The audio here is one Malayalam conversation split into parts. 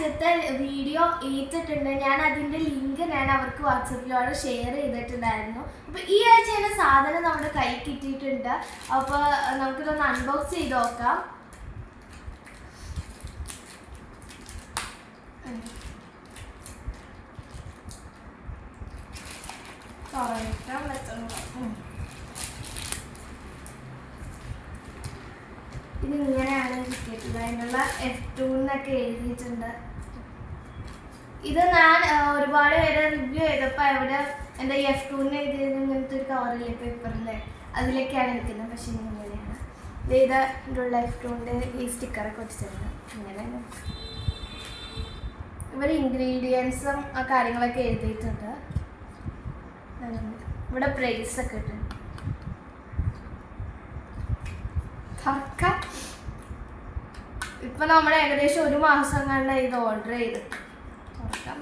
ആഴ്ചത്തെ വീഡിയോ ഏറ്റിട്ടുണ്ട്. ഞാൻ അതിന്റെ ലിങ്ക് ഞാൻ അവർക്ക് വാട്സപ്പിലൂടെ ഷെയർ ചെയ്തിട്ടുണ്ടായിരുന്നു. അപ്പൊ ഈ ആഴ്ച തന്നെ സാധനം നമ്മുടെ കൈ കിട്ടിയിട്ടുണ്ട്. അപ്പൊ നമുക്കിതൊന്ന് അൺബോക്സ് ചെയ്ത് നോക്കാം. പറ്റുന്നു ഉം. അതിനുള്ള എഫ് ടു എന്നൊക്കെ എഴുതിയിട്ടുണ്ട്. ഇത് ഞാൻ ഒരുപാട് പേര് റിവ്യൂ ചെയ്തപ്പോൾ അവിടെ എന്റെ എഫ് ടുന്ന് എഴുതിയത് ഇങ്ങനത്തെ ഒരു കവറില്ലേ പേപ്പറിലെ അതിലേക്കാണ് എടുക്കുന്നത് പക്ഷേ ഇങ്ങനെയാണ്. ഇത് ഇത് ഇതിലുള്ള എഫ് ടുവിന്റെ ഈ സ്റ്റിക്കറൊക്കെ വെച്ചിട്ടുണ്ട് ഇങ്ങനെ ഇവർ ഇൻഗ്രീഡിയൻസും ആ കാര്യങ്ങളൊക്കെ എഴുതിയിട്ടുണ്ട്. ഇവിടെ പ്രൈസൊക്കെ ഇട്ടുണ്ട് തുറക്കാം ഇപ്പൊ നമ്മൾ ഏകദേശം ഒരു മാസം കണ്ട ഇത് ഓർഡർ ചെയ്ത്. തുറക്കാൻ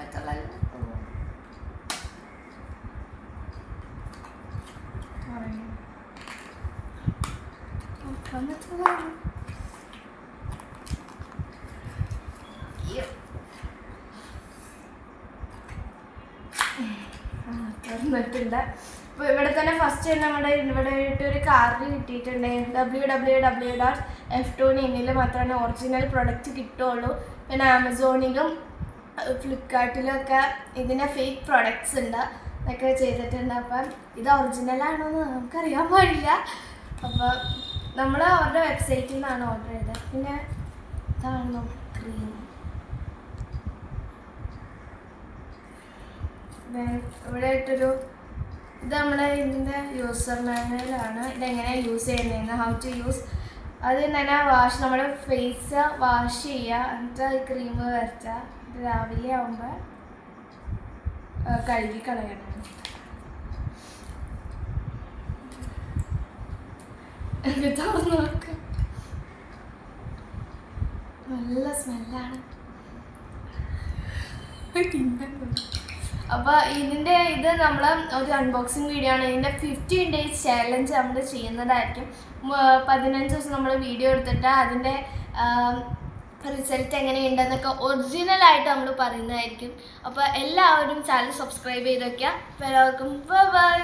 തുറക്കാൻ പറ്റുള്ളൂ തുറന്നിട്ടുണ്ട് ഇവിടെ തന്നെ ഫസ്റ്റ് നമ്മുടെ ഇവിടെ ഒരു കാർഡ് കിട്ടിയിട്ടുണ്ട്. W W W dot F two നെയിമിൽ മാത്രമേ ഒറിജിനൽ പ്രൊഡക്റ്റ് കിട്ടുള്ളൂ പിന്നെ ആമസോണിലും ഫ്ലിപ്കാർട്ടിലും ഒക്കെ ഇതിന്റെ ഫേക്ക് പ്രൊഡക്ട്സ് ഉണ്ട്. ഒക്കെ ചെയ്തിട്ടുണ്ട്. അപ്പം ഇത് ഒറിജിനൽ ആണോ എന്ന് നമുക്കറിയാൻ പാടില്ല. അപ്പോൾ നമ്മൾ അവരുടെ വെബ്സൈറ്റിൽ നിന്നാണ് ഓർഡർ ചെയ്തത്. പിന്നെ ഇതാണ് ക്രീം ഇവിടെ ആയിട്ടൊരു ഇത് നമ്മുടെ ഇതിന്റെ യൂസർ മാനുവലാണ് ഇതെങ്ങനെ യൂസ് ചെയ്യുന്നതെന്ന് ഹൗ ടു യൂസ് അത് തന്നെ വാഷ് നമ്മുടെ ഫേസ് വാഷ് ചെയ്യുക. എന്നിട്ട് ക്രീം വരച്ചാൽ രാവിലെ ആകുമ്പോൾ കഴുകി കളയണം. നല്ല സ്മെല്ലാണ് അപ്പോൾ ഇതിന്റെ ഇത് നമ്മൾ ഒരു അൺബോക്സിങ് വീഡിയോ ആണ്. ഇതിന്റെ ഫിഫ്റ്റീൻ ഡേയ്സ് ചാലഞ്ച് നമ്മൾ ചെയ്യുന്നതായിരിക്കും. പതിനഞ്ച് ദിവസം നമ്മൾ വീഡിയോ എടുത്തിട്ട് അതിന്റെ റിസൾട്ട് എങ്ങനെയുണ്ടെന്നൊക്കെ ഒറിജിനലായിട്ട് നമ്മൾ പറയുന്നതായിരിക്കും. അപ്പോൾ എല്ലാവരും ചാനൽ സബ്സ്ക്രൈബ് ചെയ്ത് വയ്ക്കുക എല്ലാവർക്കും ബൈ